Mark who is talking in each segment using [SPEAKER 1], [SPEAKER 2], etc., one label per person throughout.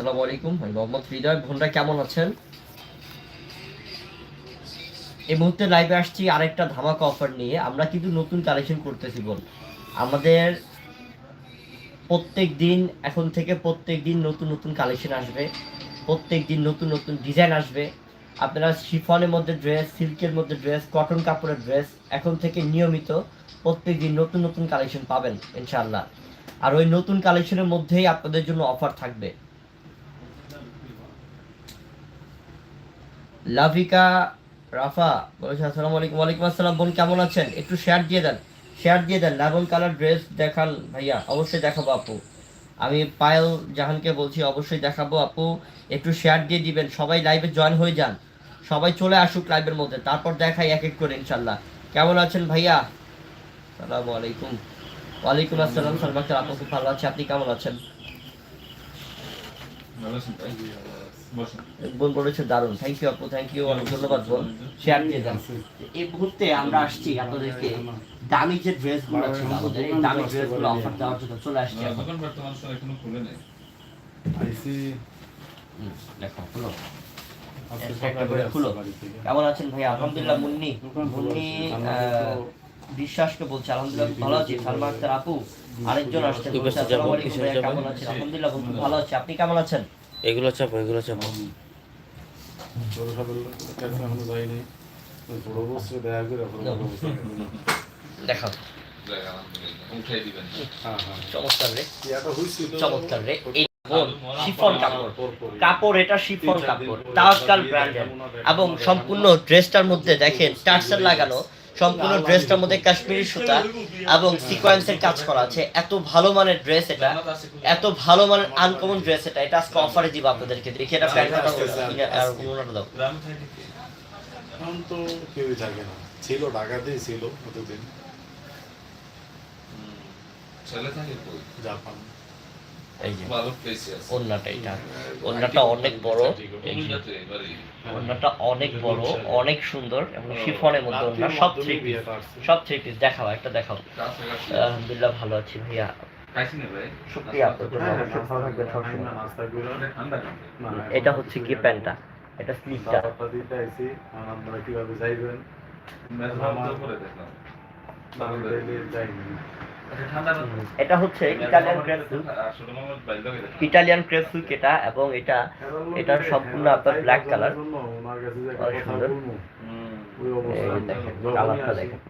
[SPEAKER 1] আসসালামু আলাইকুম আমি মোহাম্মদ হৃদয়। বোনরা কেমন আছেন? এই মুহূর্তে লাইভে আসছি আরেকটা ধামাকা অফার নিয়ে। আমরা কিন্তু নতুন কালেকশন করতেছি, বোন। আমাদের প্রত্যেক দিন এখন থেকে প্রত্যেক দিন নতুন নতুন কালেকশন আসবে। প্রত্যেক দিন নতুন নতুন ডিজাইন আসবে। আপনারা শিফনের মধ্যে ড্রেস সিল্কের মধ্যে ড্রেস কটন কাপড়ের ড্রেস এখন থেকে নিয়মিত প্রত্যেক দিন নতুন নতুন কালেকশন পাবেন, ইনশাআল্লাহ। আর ওই নতুন কালেকশনের মধ্যেই আপনাদের জন্য অফার থাকবে। লাভিকা, রাফা বলেছে আসসালামু আলাইকুম। ওয়ালাইকুম আসসালাম। বোন, কেমন আছেন? একটু শেয়ার দিয়ে দেন। শেয়ার দিয়ে দেন। লেমন কালার ড্রেস দেখান ভাইয়া। অবশ্যই দেখাবো আপু। আমি পায়েল জাহানকে বলছি, অবশ্যই দেখাবো আপু। একটু শেয়ার দিয়ে দিবেন। সবাই লাইভে জয়েন হয়ে যান। সবাই চলে আসুক লাইভের মধ্যে। তারপর দেখাই এক এক করে, ইনশাল্লাহ। কেমন আছেন ভাইয়া? সালামু আলাইকুম। ওয়ালাইকুম আসসালাম সর্বাক্তার আপু ভালো আছে। আপনি কেমন আছেন?
[SPEAKER 2] ভালো আছেন।
[SPEAKER 1] বোন বলেছে দারুণ। থ্যাংক ইউ আপু থ্যাংক ইউ অনেক ধন্যবাদ বোন শেয়ার দিয়ে দেন এই মুহূর্তে আমরা আসছি আপনাদেরকে দামি যে ড্রেসগুলো ছিল আমাদের এই দামি ড্রেসগুলো অফার দেওয়ার জন্য চলে আসছি
[SPEAKER 2] না,
[SPEAKER 1] আমরা।
[SPEAKER 2] দোকান বর্তমান সময় এখনও খুলে নেই।
[SPEAKER 3] আইসি
[SPEAKER 1] দেখো খুলো।
[SPEAKER 3] আসছে থেকে।
[SPEAKER 1] কেমন আছেন ভাই? আলহামদুলিল্লাহ মুন্নি। মুন্নি আহ,
[SPEAKER 3] আমরা তো
[SPEAKER 1] বিশ্বাসকে বলছে আলহামদুলিল্লাহ ভালো আছি। সালমা আক্তার আপু আরেকজন? কেমন আছেন? আলহামদুলিল্লাহ ভালো আছি। আপনি কেমন আছেন?
[SPEAKER 4] এগুলো চাপো এগুলো চাপো।
[SPEAKER 1] দেখাও। চমৎকার রে।
[SPEAKER 3] ইয়াটা
[SPEAKER 1] চমৎকার রে। শিফন কাপড়
[SPEAKER 3] পরপরই।
[SPEAKER 1] কাপড়। এটা শিফন কাপড়। তাওয়াক্কাল ব্র্যান্ডের এবং সম্পূর্ণ ড্রেসটার মধ্যে দেখেন টার্সেল লাগানো। সম্পূর্ণ ড্রেসটার মধ্যে কাশ্মীরি সুতা এবং সিকোয়েন্সের কাজ করা আছে। এত ভালো মানের ড্রেস এটা। এত ভালো মানের আনকমন ড্রেস এটা। এটা আজকে অফারে দিব আপনাদেরকে। দেখি এটা প্যান্টটা আর ওনাটা দাও?
[SPEAKER 3] এখন তো কেউই থাকে না। ছিল ঢাকাতেই ছিল কতদিন
[SPEAKER 2] ছেলে থাকে কই?
[SPEAKER 3] জাপান।
[SPEAKER 1] এই যে। ওন্নাটা এটা। ওন্নাটা অনেক বড়। ওন্নাটা অনেক বড় অনেক সুন্দর এবং শিফনের মধ্যে ওন্না সব থ্রি পিস সব থ্রি পিস দেখাও একটা দেখাও। আলহামদুলিল্লাহ ভালো আছি ভাইয়া।
[SPEAKER 3] হ্যাঁ? না,
[SPEAKER 1] এটা হচ্ছে কি প্যান্টটা? এটা
[SPEAKER 3] আপনারা কীভাবে যাইবেন।
[SPEAKER 2] আচ্ছা?
[SPEAKER 1] এটা হচ্ছে ইটালিয়ান ক্রেপ সিল্ক
[SPEAKER 2] আর ছোট মামার বাড়ি লোকে দেখলাম।
[SPEAKER 1] ইটালিয়ান ক্রেপ সিল্ক এটা এবং এটা এটা সম্পূর্ণ আপনার অনেক সুন্দর। এই দেখেন কালারটা দেখেন।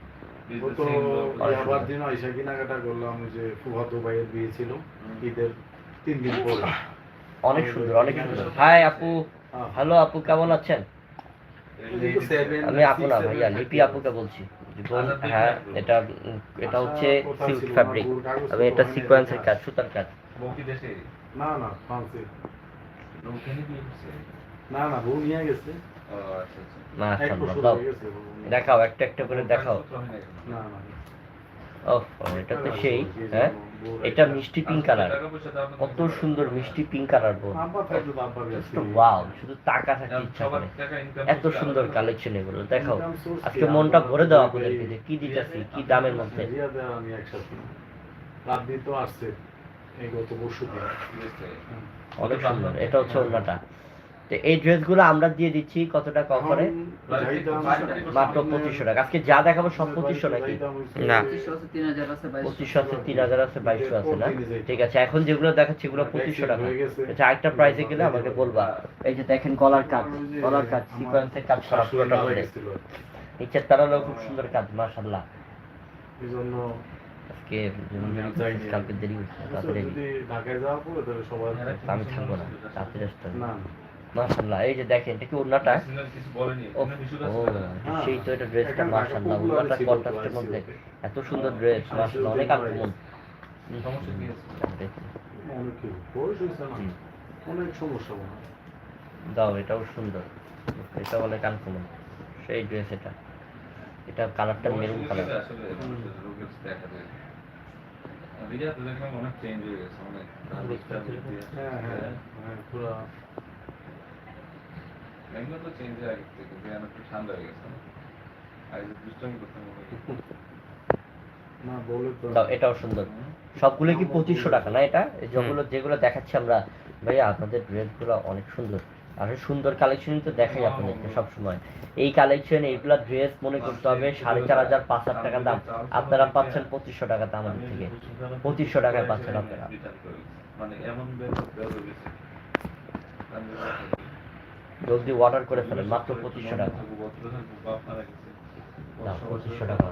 [SPEAKER 1] অনেক
[SPEAKER 3] আবার
[SPEAKER 1] সুন্দর।
[SPEAKER 3] দিন আইসা কেনাকাটা করলাম যে ফুফাতো ভাইয়ের বিয়ে ছিল। ঈদের তিন দিন পরে।
[SPEAKER 1] অনেক সুন্দর অনেক সুন্দর। হাই আপু
[SPEAKER 3] হ্যাঁ।
[SPEAKER 1] হ্যালো আপু কেমন আছেন? আমি আপু না ভাইয়া লিপি আপুকে বলছি। হ্যাঁ এটা এটা হচ্ছে সিল্ক ফ্যাব্রিক। আমি এটা সিকোয়েন্সের কাজ সুতার কাজ?
[SPEAKER 3] না না ফ্রান্সে? না না বউ নিয়ে গেছে।
[SPEAKER 2] ও, আচ্ছা, আচ্ছা।
[SPEAKER 1] দেখাও একটা একটা করে দেখাও।
[SPEAKER 2] না
[SPEAKER 3] না।
[SPEAKER 1] এটা তো সেই হ্যাঁ? এটা মিষ্টি পিঙ্ক কালার কত সুন্দর মিষ্টি পিঙ্ক কালার বোন
[SPEAKER 3] আব্বা থাকতো তো আব্বার কাছে।
[SPEAKER 1] ওয়াও শুধু টাকা থাকতে ইচ্ছা করে। এত সুন্দর কালেকশন এগুলো
[SPEAKER 3] source
[SPEAKER 1] আজকে মনটা ভরে দাও
[SPEAKER 3] তো
[SPEAKER 1] আপনাদেরকে যে কি দিতেছি কি দামের মধ্যে।
[SPEAKER 3] তো আসছে এই গত পরশু
[SPEAKER 1] অনেক সুন্দর এটা হচ্ছে অন্যটা তো এই ড্রেসগুলো আমরা দিয়ে দিচ্ছি কত টাকা অফারে মাত্র পঁচিশশো টাকা। আজকে যা দেখাবো সব পঁচিশশো নাকি?
[SPEAKER 4] না।
[SPEAKER 1] পঁচিশশো আছে তিন হাজার আছে বাইশশো আছে না? ঠিক আছে এখন যেগুলো দেখাচ্ছি এগুলো পঁচিশশো টাকা। আচ্ছা আরেকটা প্রাইসে গেলে আমাকে বলবা। এই যে দেখেন গলার কাজ গলার কাজ সিকোয়েন্সের কাজ করা পুরোটা করে নিচের তারালেও খুব সুন্দর কাজ মাশাল্লাহ আজকে কালকে দেরি হচ্ছে তাড়াতাড়ি। আমি থাকব না তাড়াতাড়ি আসতে হবে মাশাল্লাহ এই যে দেখেন এটা কি ওন্নাটা
[SPEAKER 2] সিগন্যাল কিছু বলেনি।
[SPEAKER 1] ও
[SPEAKER 2] এখানে কিছু
[SPEAKER 1] ও,
[SPEAKER 2] আছে না?
[SPEAKER 1] সেই তো এটা ড্রেসটা মাশাআল্লাহ
[SPEAKER 3] ঢাকা
[SPEAKER 1] কন্ট্রাস্টের মধ্যে। এত সুন্দর ড্রেস মাশাআল্লাহ অনেক
[SPEAKER 2] সমস্যা
[SPEAKER 1] দাও এটাও সুন্দর। এটা অনেক আনকমন সেই ড্রেস এটা। এটা কালারটা মেরুন কালার
[SPEAKER 2] অনেক চেঞ্জ হয়ে গেছে অনেক
[SPEAKER 3] হ্যাঁ হ্যাঁ হ্যাঁ পুরা
[SPEAKER 2] এগুলো তো চেঞ্জ হয়ে আগে থেকে যে একটু ঠান্ডা হয়ে গেছে। আগে দুষ্টামি করতে
[SPEAKER 3] না বলে তো
[SPEAKER 1] দাও এটাও সুন্দর। সবগুলো কি পঁচিশশো টাকা না এটা? যেগুলো যেগুলো দেখাচ্ছি আমরা ভাইয়া আপনাদের ড্রেসগুলো অনেক সুন্দর। আর সুন্দর কালেকশনই তো দেখাই আপনাদেরকে সবসময়। এই কালেকশন এইগুলা ড্রেস মনে করতে হবে সাড়ে চার হাজার পাঁচ হাজার টাকা দাম। আপনারা পাচ্ছেন পঁচিশশো টাকাতে আমাদের থেকে পঁচিশশো টাকায় পাচ্ছেন আপনারা।
[SPEAKER 2] মানে এমন বের করতে হবে বেশি।
[SPEAKER 1] জলদি অর্ডার করে ফেলেন, মাত্র পঁচিশশো টাকা। 2500 টাকা।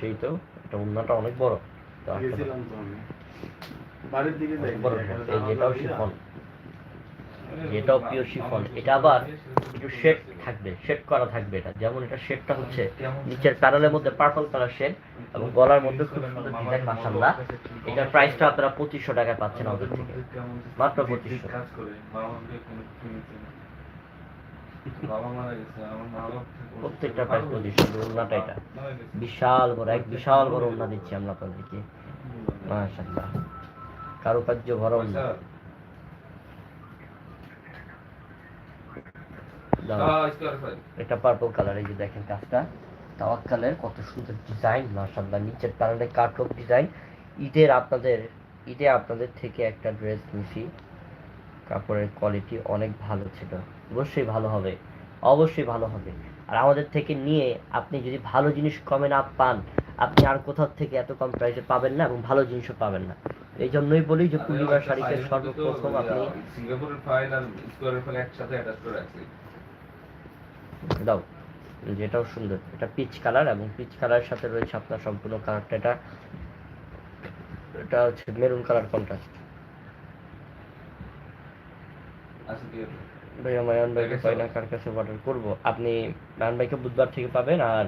[SPEAKER 1] সেই তো এটা উন্নাটা অনেক বড়। এটাও পিওর শিফন। এটা আবার একটু শেড থাকবে শেড করা থাকবে এটা। যেমন এটা শেডটা হচ্ছে নিচের প্যানেলের মধ্যে পার্পল কালার শেড এবং গলার মধ্যে খুব সুন্দর ডিজাইন মাসাল্লাহ এটার প্রাইসটা আপনারা পঁচিশশো টাকায় পাচ্ছেন আমাদের থেকে। মাত্র 2500
[SPEAKER 2] কাজ করে বাবা আমাকে কোনো কিছু নিচ্ছে না। বাবা মারা গেছে আমার মা বাবা
[SPEAKER 1] প্রত্যেকটা প্রাইস পঁচিশশো উন্নাটা এটা। বিশাল বড় এক বিশাল বড় উন্না দিচ্ছি আমরা আপনাদেরকে। কারুকার্য ভরা উন্না এটা পার্পল কালার এই যে দেখেন কাজটা। তাওয়াক্কালের কত সুন্দর ডিজাইন মাশাআল্লাহ নিচের প্যানেলে কাটক ডিজাইন ঈদের আপনাদের ঈদে আপনাদের থেকে একটা ড্রেস নিছি। কাপড়ের কোয়ালিটি অনেক ভালো ছিল। অবশ্যই ভালো হবে অবশ্যই ভালো হবে। আর আমাদের থেকে নিয়ে আপনি যদি ভালো জিনিস কমে না পান আপনি আর কোথাও থেকে এত কম প্রাইসে পাবেন না এবং ভালো জিনিসও পাবেন না। এই জন্যই বলি যে পূর্ণিমার শাড়িকে সর্বপ্রথম আপনি
[SPEAKER 2] সিঙ্গাপুরের ফাইল আর স্কোয়ারের ফাইল একসাথে অ্যাটাচ করে রাখছি।
[SPEAKER 1] দাও। যেটাও সুন্দর। এটা পিচ কালার এবং পিচ কালারের সাথে রয়েছে আপনার সম্পূর্ণ কালারটা এটা এটা হচ্ছে মেরুন কালার কন্ট্রাস্ট ভাইয়া মায়ান ভাইকে পাই না কার কাছে অর্ডার করব? আপনি মায়ান ভাইকে বুধবার থেকে পাবেন আর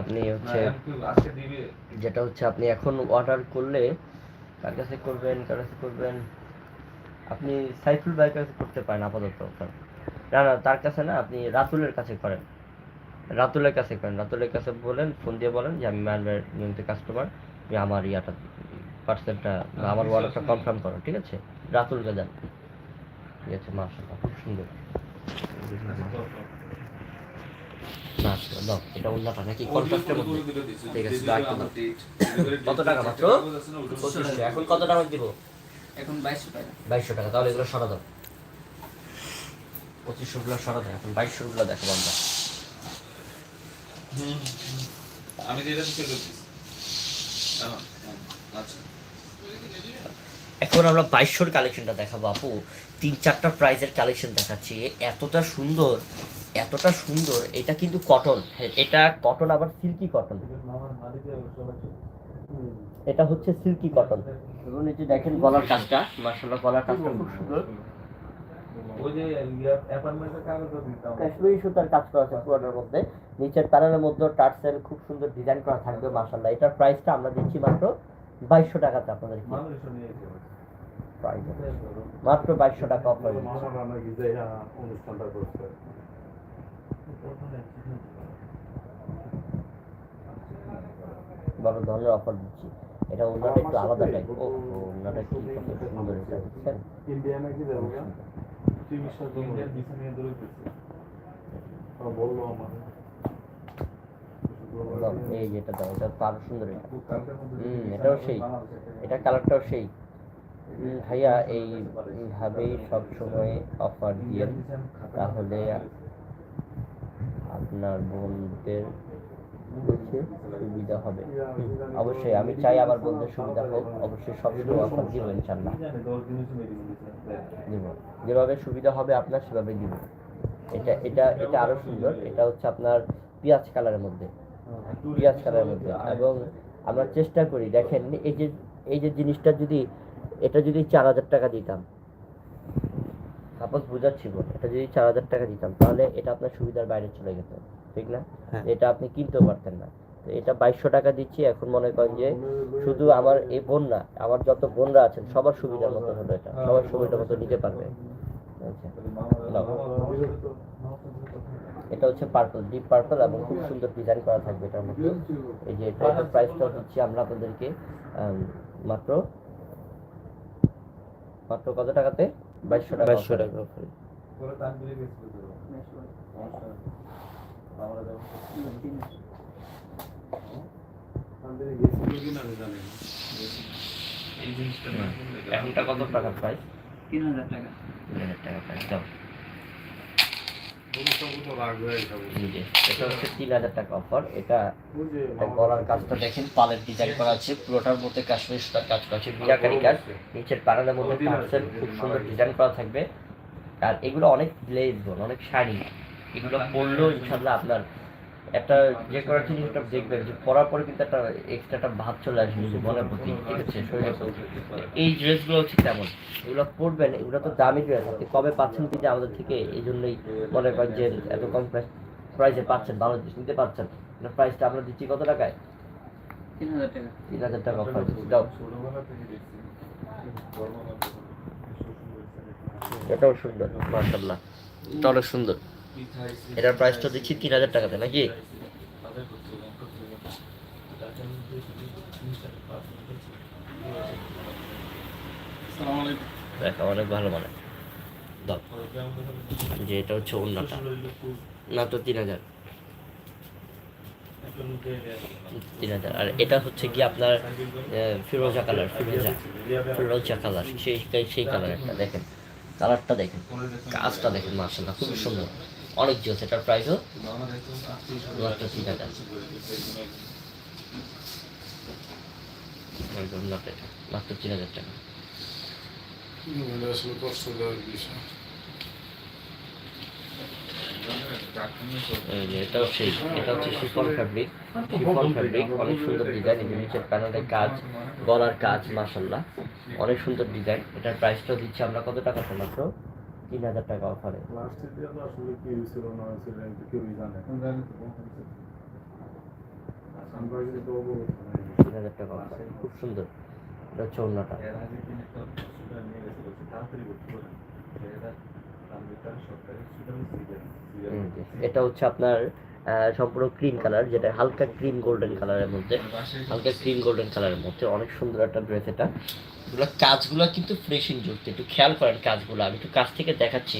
[SPEAKER 1] আপনি হচ্ছে যেটা হচ্ছে আপনি এখন অর্ডার করলে কার কাছে করবেন কার কাছে করবেন? আপনি সাইফুল ভাইয়ের কাছে করতে পারেন আপাতত। না না তার কাছে না আপনি রাতুলের কাছে করেন। রাতুলের কাছে করেন। রাতুলের কাছে বলেন ফোন দিয়ে বলেন যে আমি ম্যান নিয়মিত কাস্টমার তুমি আমার ইয়াটা পার্সেলটা বা আমার ওয়ালেটটা কনফার্ম করো ঠিক আছে? রাতুলকে দেন। ঠিক আছে মাশাআল্লাহ খুব সুন্দর। কত টাকা মাত্র? এখন কত টাকা দিব?
[SPEAKER 4] এখন বাইশশো টাকা।
[SPEAKER 1] বাইশশো টাকা তাহলে এগুলো সরা দাও। পঁচিশশো গুলো সরা দাও এখন বাইশশো গুলো দেখো আমরা
[SPEAKER 2] আমি যেটা আচ্ছা।
[SPEAKER 1] এখন আমরা বাইশশোর কালেকশনটা দেখাবো আপু। তিন চারটা প্রাইজের কালেকশন দেখাচ্ছি এতটা সুন্দর এতটা সুন্দর এটা কিন্তু কটন এটা কটন আবার সিল্কি কটন এটা হচ্ছে সিল্কি কটন এবং এই যে দেখেন গলার কাজটা মার্শাল্লাহ গলার কাজটা খুব সুন্দর
[SPEAKER 2] ওই যে অ্যাপার্টমেন্টের কাগজ দিতাম
[SPEAKER 1] কাশ্মীরি সুতার কাজ করা আছে পুরোটার মধ্যে। নিচের প্যানেলের মধ্যে টার্সেল খুব সুন্দর ডিজাইন করা থাকবে মার্শাল্লাহ এটার প্রাইসটা আমরা দিচ্ছি মাত্র বাইশশো টাকাতে প্রাইস মাত্র বাইশশো টাকা অফার
[SPEAKER 3] অনুষ্ঠানটা করছে।
[SPEAKER 1] বড় ধরনের অফার দিচ্ছি। এটা ওনাটা একটু আলাদা টাইপ ও ওনাটা কি সুন্দর এটা বুঝছেন
[SPEAKER 3] ইন্ডিয়ানে কি যাব চিকিৎসা তো
[SPEAKER 2] ইন্ডিয়ান ভিসা নিয়ে দৌড়াইতেছে
[SPEAKER 3] বলল আমার
[SPEAKER 1] এই যে দাও এটা তো আরও সুন্দর এটা। হুম, এটাও সেই। এটা কালারটাও সেই। ভাইয়া এই ভাবেই সব সময় অফার দিয়ে তাহলে আপনার বোনদের হচ্ছে সুবিধা হবে। অবশ্যই, আমি চাই আমার বোনদের সুবিধা হোক। অবশ্যই সবসময় অফার দিব ইনশাল্লাহ দিব যেভাবে সুবিধা হবে আপনার, সেভাবে দিব এটা এটা এটা আরও সুন্দর। এটা হচ্ছে আপনার পেঁয়াজ কালারের মধ্যে। পেঁয়াজ কালারের মধ্যে। এবং আমরা চেষ্টা করি, দেখেন, এই যে এই যে জিনিসটা যদি, এটা যদি চার হাজার টাকা দিতাম, সাপোজ বুঝাচ্ছি এটা যদি চার হাজার টাকা দিতাম, তাহলে এটা আপনার সুবিধার বাইরে চলে যেত। ঠিক না?
[SPEAKER 3] হ্যাঁ।
[SPEAKER 1] এটা আপনি কিনতেও পারতেন না। তো এটা বাইশশো টাকা দিচ্ছি এখন মনে করেন যে শুধু আমার এই বোন না আমার যত বোনরা আছেন সবার সুবিধার মতো হলো এটা। সবার সুবিধার মতো নিতে পারবে। আচ্ছা। এটা হচ্ছে পার্পল ডিপ পার্পল এবং খুব সুন্দর ডিজাইন করা থাকবে এটার মধ্যে। এই যে এটা এটার প্রাইসটা দিচ্ছি আমরা আপনাদেরকে মাত্র মাত্র কত টাকাতে? বাইশশো টাকা
[SPEAKER 5] বাইশশো। টাকা
[SPEAKER 1] এখনটা কত টাকা প্রাইস
[SPEAKER 4] তিন হাজার টাকা।
[SPEAKER 1] তিন হাজার টাকা প্রাইস দাও।
[SPEAKER 3] গরু সব তো রাখবে এইসব
[SPEAKER 1] এই যে এটা হচ্ছে তিন হাজার টাকা অফার এটা গলার কাজটা দেখেন পালের ডিজাইন করা আছে। পুরোটার মধ্যে কাশ্মীর সুতার কাজ করা আছে মিনাকারি কাজ। নিচের প্যানেলের মধ্যে খুব সুন্দর ডিজাইন করা থাকবে। আর এগুলো অনেক গ্লেজবল অনেক শাড়ি এগুলো পরলেও ইনশাল্লাহ আপনার একটা যে করার জিনিসটা দেখবেন যে পরার পরে কিন্তু একটা এক্সট্রা একটা ভাব চলে আসবে নিজের মনের প্রতি ঠিক আছে? শরীরের এই ড্রেসগুলো হচ্ছে তেমন। এগুলো পরবেন এগুলো তো দামি ড্রেস আপনি কবে পাচ্ছেন কিন্তু আমাদের থেকে এই জন্যই মনে করেন যে এত কম প্রাইসে পাচ্ছেন ভালো জিনিস নিতে পারছেন। প্রাইসটা আমরা দিচ্ছি কত টাকায়?
[SPEAKER 4] তিন হাজার টাকা।
[SPEAKER 1] তিন হাজার টাকা অফার দাও। এটাও সুন্দর মার্শাল্লাহ অনেক সুন্দর। এটার প্রাইসটা দিচ্ছি তিন হাজার টাকাতে, নাকি?
[SPEAKER 3] আসসালামু
[SPEAKER 1] অনেক ভালো মানে যে এটা হচ্ছে অন্যটা না, তো তিন হাজার। তিন হাজার। আর এটা হচ্ছে কি আপনার ফিরোজা কালার, ফিরোজা। ফিরোজা কালার, সেই সেই কালারটা দেখেন। কালারটা দেখেন। কাজটা দেখেন মার্শাল্লাহ খুব সুন্দর। অনেক জোস এটার প্রাইসও not এটা, মাত্র তিন হাজার টাকা এটাও সেই হচ্ছে ফ্যাব্রিক ফ্যাব্রিক অনেক সুন্দর ডিজাইন এই নিচের প্যানেলের কাজ গলার কাজ মাসাল্লাহ অনেক সুন্দর ডিজাইন এটার প্রাইসটা দিচ্ছি আমরা কত টাকা মাত্র তিন হাজার টাকা অফারে
[SPEAKER 3] তো আসলে কি হয়েছিল না হয়েছিল কেউই জানে।
[SPEAKER 1] তিন হাজার টাকা অফার খুব সুন্দর। এটা হচ্ছে অন্যটা। এটা হচ্ছে আপনার সম্পূর্ণ ক্রিম কালার যেটা হালকা ক্রিম গোল্ডেন কালারের মধ্যে। হালকা ক্রিম গোল্ডেন কালারের মধ্যে অনেক সুন্দর একটা ড্রেস এটা। এগুলো কাজগুলো কিন্তু ফ্রেশিং যুক্ত একটু খেয়াল করেন কাজগুলো। আমি একটু কাছ থেকে দেখাচ্ছি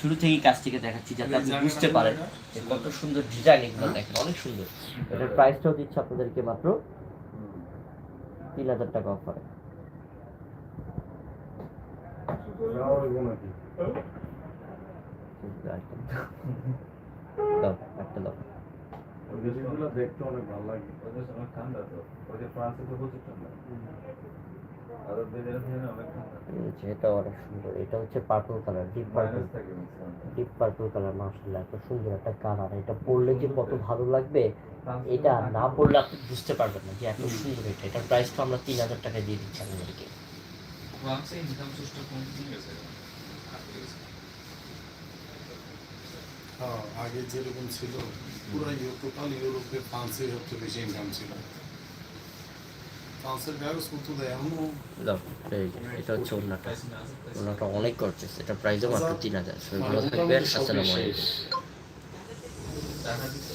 [SPEAKER 1] শুরু থেকেই কাছ থেকে দেখাচ্ছি যাতে আপনি বুঝতে পারেন যে কত সুন্দর ডিজাইন এগুলো দেখেন অনেক সুন্দর। এটার প্রাইসটাও দিচ্ছে আপনাদেরকে মাত্র তিন হাজার টাকা অফারে
[SPEAKER 3] হইবো নাকি?
[SPEAKER 1] দাও একটা দাও।
[SPEAKER 3] ওই দেখতে অনেক ভালো লাগে।
[SPEAKER 2] ঠান্ডা তো। ওই ফ্রান্সে তো প্রচুর ঠান্ডা। আরব দেশের থেকে অনেক ঠান্ডা।
[SPEAKER 1] এই যে এটা অনেক সুন্দর। এটা হচ্ছে purple colour deep purple deep purple colour মাশাআল্লাহ এত সুন্দর একটা কালার এটা পরলে যে কত ভালো লাগবে এটা না পড়লে আপনি বুঝতে পারবেন না যে এত সুন্দর এটা। এটার প্রাইস তো আমরা তিন হাজার টাকা দিয়ে দিচ্ছি আপনাদেরকে।
[SPEAKER 2] ফ্রান্সে ইনকাম সোর্সটা কম কমে গেছে।
[SPEAKER 3] হ্যাঁ আগে যেরকম ছিল পুরো টোটাল ইউরোপে ফ্রান্সের সবচেয়ে বেশি ইনকাম ছিল। ফ্রান্সের
[SPEAKER 1] এই যে এটা হচ্ছে অন্যটা ওনাটা অনেক করছে এটা প্রাইসও মাত্র তিন হাজার। ভালো থাকবেন আসসালামু আলাইকুম
[SPEAKER 3] শেষ।
[SPEAKER 2] টাকা দিতে